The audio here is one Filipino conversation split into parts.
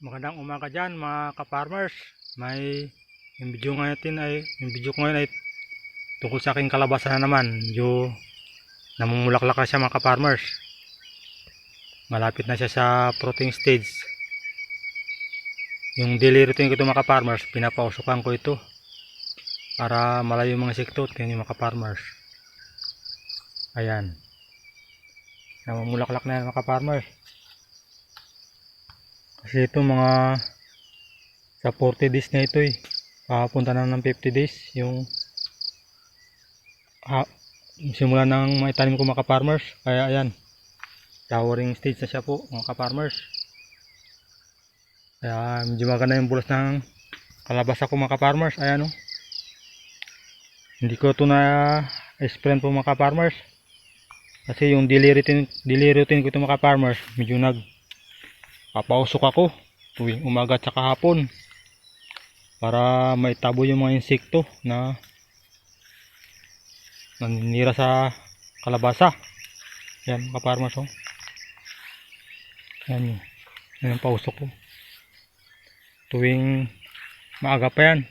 Magandang umaga dyan mga ka-farmers. May yung video ngayon ay yung video ngayon ay tungkol sa aking kalabasa na naman. Medyo namumulaklak na siya mga ka-farmers. Malapit na siya sa fruiting stage. Yung daily routine ko ito mga ka-farmers, pinapausukan ko ito para malayo mga insekto at yung mga ka-farmers. Ayan. Namumulaklak na yan mga ka-farmers. Kasi ito mga sa 40 days na ito eh. Papunta na ng 50 days yung ha, simula ng maitanim ko mga farmers Kaya ayan, towering stage na siya po mga farmers Kaya medyo maganda yung bulas ng kalabasa ko mga farmers Ayan o. Hindi ko ito na spray po mga farmers Kasi yung daily routine, daily routine ko ito mga farmers medyo nag papausok ako tuwing umaga at saka hapon para maitabo yung mga insekto na naninira sa kalabasa. Yan oh. yan yun yan ang pausok ko. Tuwing maaga pa yan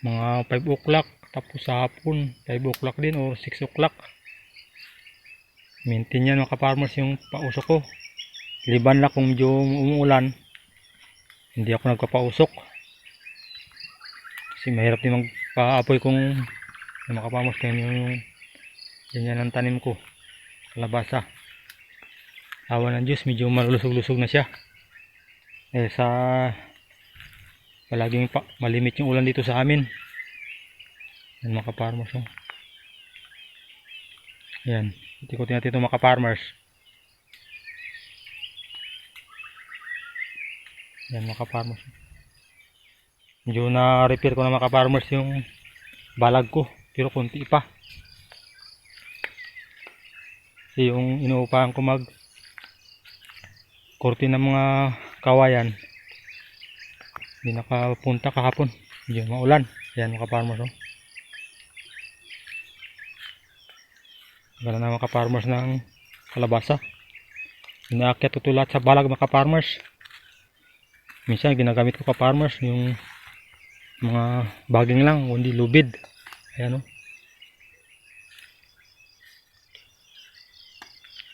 mga 5 o'clock tapos sa hapon 5 o'clock din o 6 o'clock. Maintain yan mga farmers yung pausok ko liban na kung medyo umuulan. Hindi ako nagpapausok. Kasi mahirap din magpaapoy kung makapamos kayo yung ganyan ang tanim ko kalabasa awa ng Diyos medyo malulusog-lusog na siya. Eh sa palaging pa, malimit yung ulan dito sa amin. Yan mga farmers oh. yan. Ikutin natin ito mga farmers Yan mga farmers. Medyo na-repair ko na mga farmers yung balag ko. Pero konti pa. Kasi yung inuupahan ko mag kurti ng mga kawayan. Hindi nakapunta kahapon. Medyo maulan. Yan mga farmers. Oh. Gala na mga farmers ng kalabasa. Inaakyat ito lahat sa balag mga farmers minsan ginagamit ko ka farmers yung mga baging lang kundi lubid. Ayan o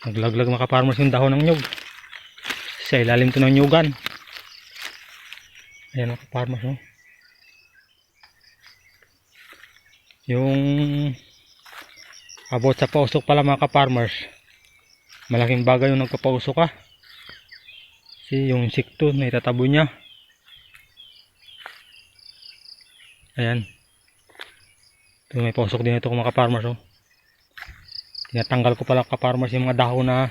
naglaglag mga farmers yung dahon ng nyug. Sa ilalim to ng nyugan. Ayan mga farmers o yung about sa pausok pala mga farmers malaking bagay yung nagpapausok ka kasi yung insekto na itatabo niya. Ayan. Ito may pausok din ito kung mga farmers oh. tinatanggal ko pala ka farmers yung mga dahon na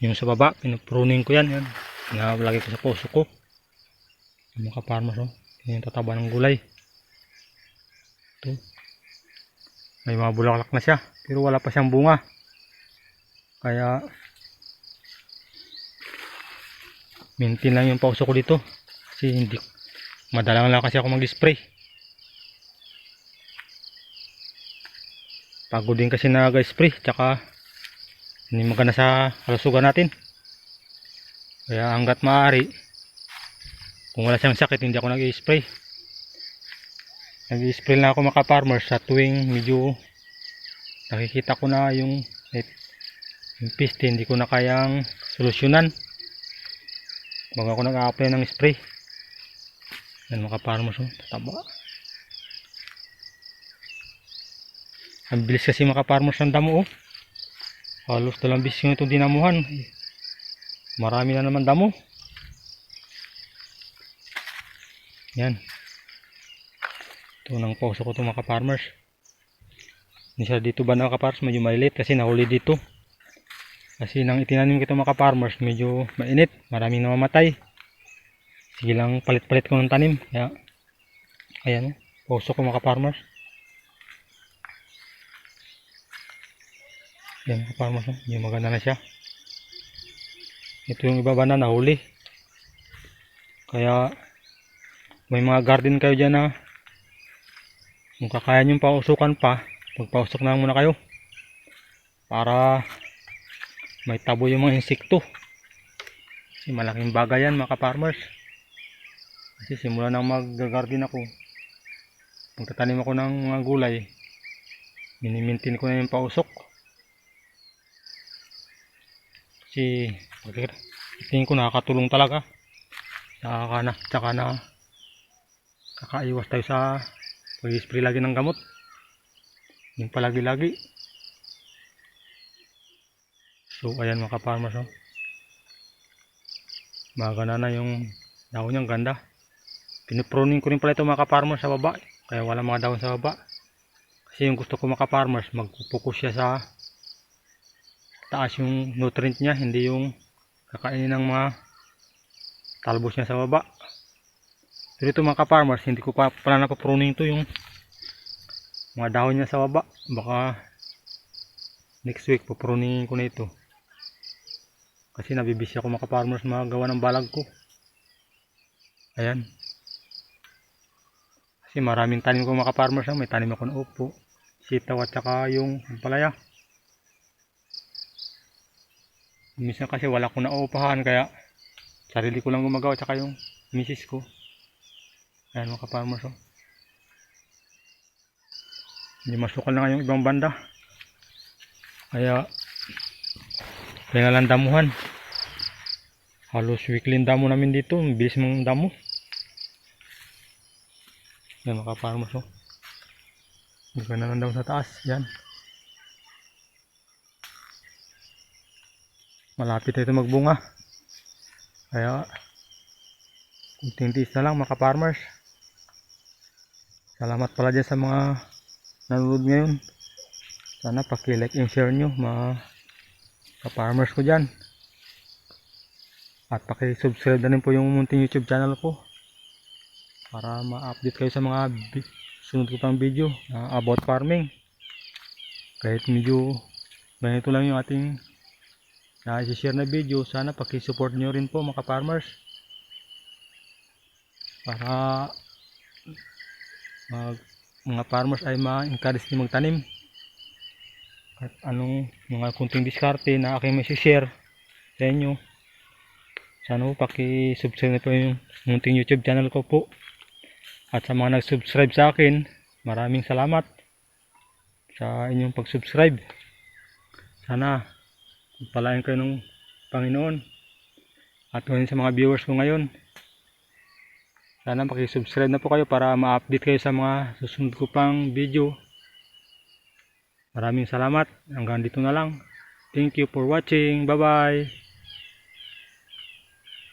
yung sa baba. Pinupruning ko yan yan. Nalagay ko sa pusok ko. Yung mga farmers oh. yung tataba ng gulay. Ito. May mga bulaklak na siya pero wala pa siyang bunga. Kaya maintain lang yung pauso ko dito. Kasi hindi madalang lang kasi ako mag-spray. Pagod din kasi nag-spray tsaka hindi maganda sa kalusugan natin. Kaya hanggat maaari kung wala siyang sakit hindi ako nag-spray. Nag-spray lang ako mga farmers sa tuwing medyo nakikita ko na yung yung piste hindi ko na kayang solusyonan bago ako nag-a-apply ng spray. Yan mga farmers oh, tataba. Ang bilis kasi mga farmers ng damo oh. Halos dalang bis yung itong dinamuhan. Marami na naman damo. Yan. Ito nang pauso ko ito mga farmers hindi dito ba mga farmers medyo malilit kasi nahuli dito kasi nang itinanim ko ito mga farmers medyo mainit. Maraming namamatay. Sige lang palit palit ko ng tanim. Kaya ayan puso ko mga farmers yan mga farmers yung maganda na siya. Ito yung iba ba na nahuli. Kaya may mga garden kayo dyan na kung kakaya nyo pausukan pa. Magpausok na muna kayo. Para may tabo yung mga insekto Kasi malaking bagay yan mga ka-farmers. Kasi simula nang mag-garden ako, magtatanim ako ng mga gulay, minimintin ko na yung pausok. Kasi tingin ko nakakatulong talaga. Tsaka na, tsaka na kakaiwas tayo sa pag-spray lagi ng gamot. Yung palagi-lagi. So, ayan mga ka-farmers. Oh. Magana na yung dahon niyang ganda. Pinupruning ko rin pala ito mga ka-farmers sa baba. Kaya wala mga dahon sa baba. Kasi yung gusto ko mga ka-farmers, mag-focus siya sa taas yung nutrient niya, hindi yung kakainin ng mga talbos niya sa baba. Pero ito mga ka-farmers, hindi ko pa pala napapruning to yung mga dahon niya sa baba. Baka next week papruning ko na ito. Kasi nabibisi ako mga ka-farmers magawa ng balag ko. Ayan. Kasi maraming tanim ko mga ka-farmers. ah. May tanim ako ng upo, sitaw at saka yung palaya. Minsan kasi wala akong nauupahan kaya sarili ko lang gumagawa tsaka yung misis ko. Ayan mga ka-farmers. Oh. Hindi masukal na nga yung ibang banda. Kaya nga lang damuhan. Halos weekly ang damo namin dito. Ang bilis mong damo. Yan mga ka-farmers. Oh. Hindi na lang daw sa taas. Yan. Malapit ito magbunga. Kaya kunting tiis na lang mga. Salamat pala dyan sa mga nanonood ngayon. Sana paki-like and share nyo mga ka-farmers ko dyan. At paki-subscribe na rin po yung munting YouTube channel ko. Para ma-update kayo sa mga sunod ko pang video na about farming. Kahit medyo ganito lang yung ating na share na video. Sana paki-support nyo rin po mga ka-farmers. Para mag, mga farmers ay ma-encourage din magtanim at anong mga kunting diskarte na aking may share sa inyo. Sana po paki-subscribe na po yung munting youtube channel ko po. At sa mga nag-subscribe sa akin maraming salamat sa inyong pag-subscribe. Sana palain kayo ng Panginoon. At ngayon sa mga viewers ko ngayon sana paki-subscribe na po kayo para ma-update kayo sa mga susunod ko pang video Maraming salamat. Hanggang dito na lang. Thank you for watching. Bye-bye.